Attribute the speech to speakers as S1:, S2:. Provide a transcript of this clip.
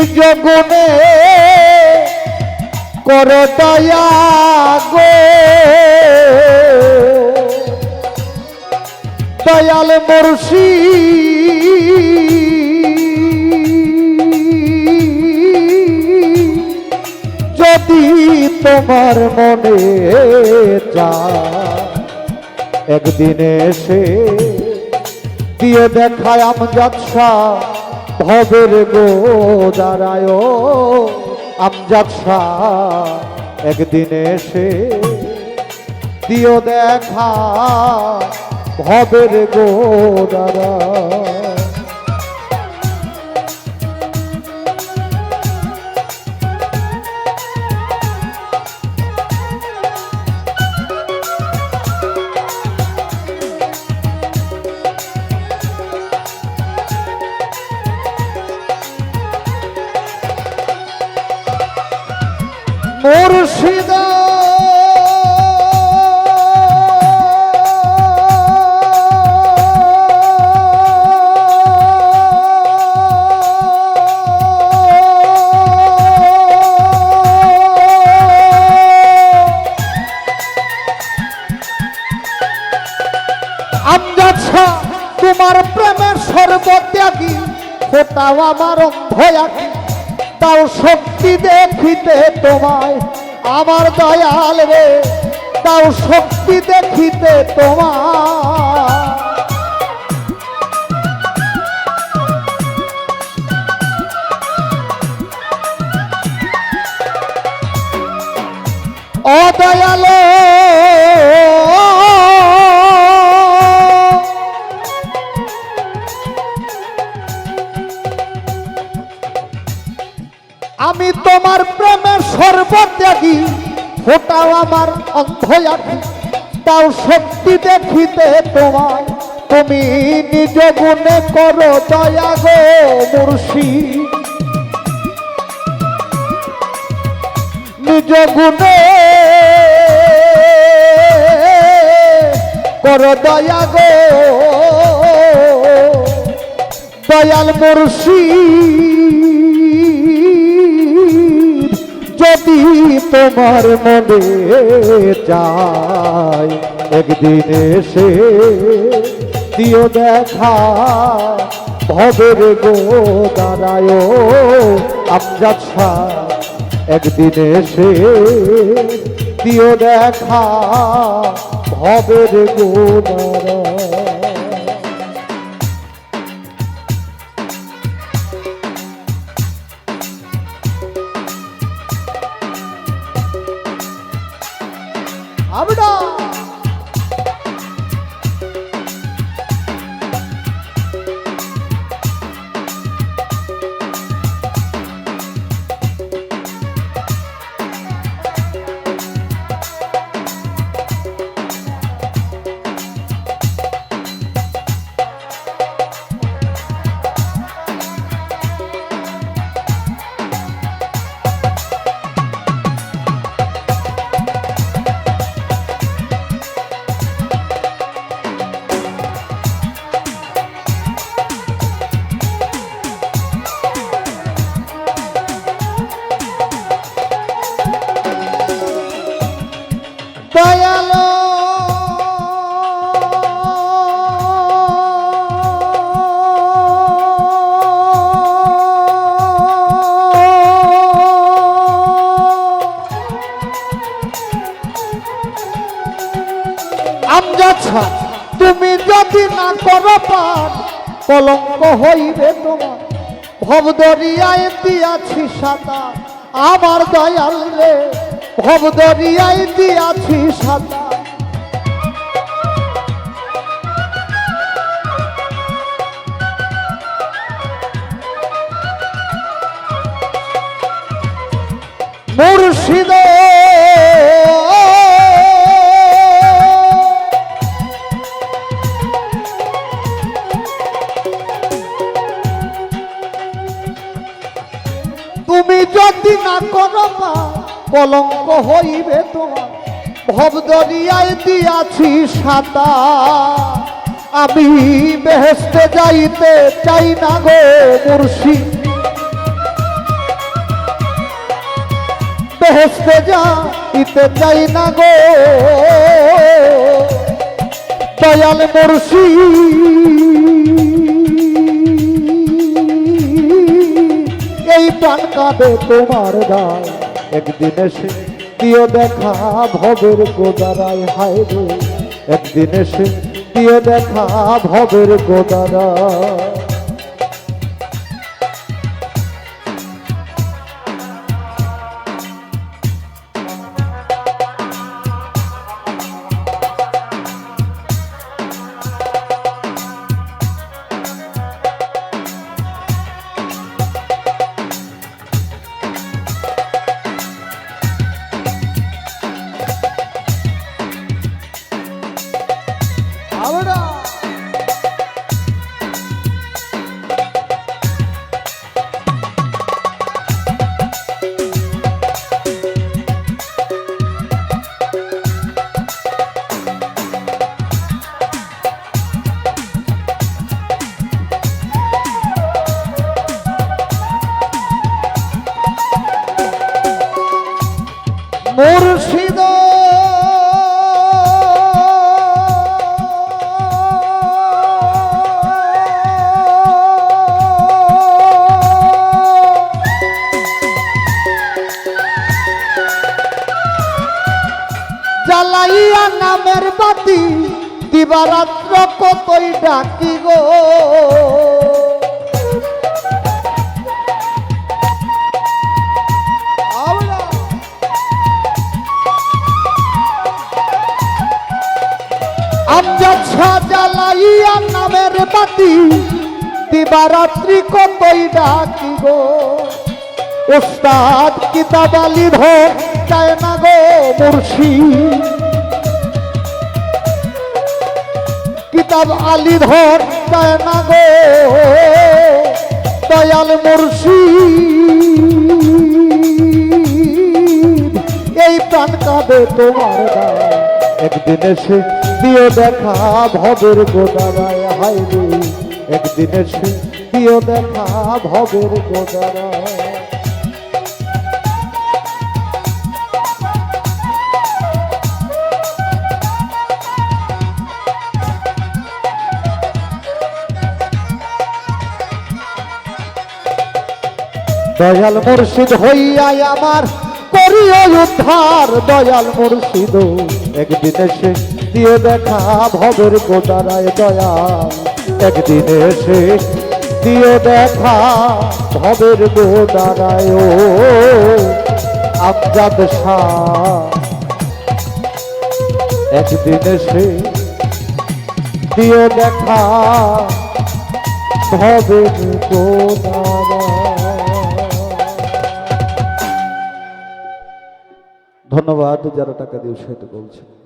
S1: নিজ গুণে কর দয়া গো। দয়াল মুর্শি। যদি তোমার মনে যা একদিনে এসে দিয়ে দেখায় আমজাদ শাহ ভবের গো দাঁড়ায় আমজাদ শাহ একদিনে এসে দিও দেখা ভবের গো তোমার প্রেমের সর্বত্যাগী ফোটাও আমার অন্ধয়াকি তাও শক্তি দেখিতে তোমায় আমার দয়াল রে তাও শক্তি দেখিতে তোমায়। অদয়ালো সর্বত্যাগী ফোটাও আমার অন্ধয়াকি তাও শক্তি দেখিতে তোমায়, তুমি নিজ গুণে করো দয়া গো মুর্শি। নিজ গুণে করো দয়া গো দয়াল মুর্শি। তোমার মনে চায় একদিন এসে দিও দেখা, ভবের গো দাঁড়ায় আমজাদ একদিন এসে দিও দেখা, ভবের গো দাঁড়ায় আমজাদ শাহ, তুমি যদি না করো পান কলঙ্ক হইবে তোমার। ভবদরিয়ায় দিয়াছি সাদা আমার দয়াল রে। ভবদরিয়ায় দিয়াছি সাদা যদি না করবা, কলঙ্ক হইবে তোমার। ভবদরিয়ায় দিয়াছি সাদা। আমি বেহেস্তে যাইতে চাই না গো মুর্শি বেহেস্তে যাইতে চাই না গো। দয়াল মুর্শি প্রাণ কাঁদে তোমার গায় একদিন এসে দিও দেখা ভবের গোদারায়, হায় রে। একদিন এসে দিও দেখা ভবের গোদারায়। দিবারাত্র কতই ডাকি গো। আমজাদ সাজালাইয়া নামের বাতি, দিবারাত্রি কতই ডাকি গো। কিতাব ভোগ চায় না গো মুর্শি কিতাব আলী ধর না গো। দয়াল মুর্শি এই প্রাণ কাঁদে তোমার একদিন এসে দিও দেখা ভবের গোদারায় হাই রে। একদিন এসে দিও দেখা ভবের গোদারায় দয়াল মুর্শিদ হইয়াই আমার করিও উদ্ধার, দয়াল মুর্শিদ। একদিন এসে দিয়ে দেখা ভবের গোদারায় দয়াল একদিন এসে দিয়ে দেখা ভবের গোদারায় ও আমজাদ একদিন এসে দিয়ে দেখা ভবের গোদারায় ধন্যবাদ যারা টাকা দিয়ে উৎসাহিত করছেন।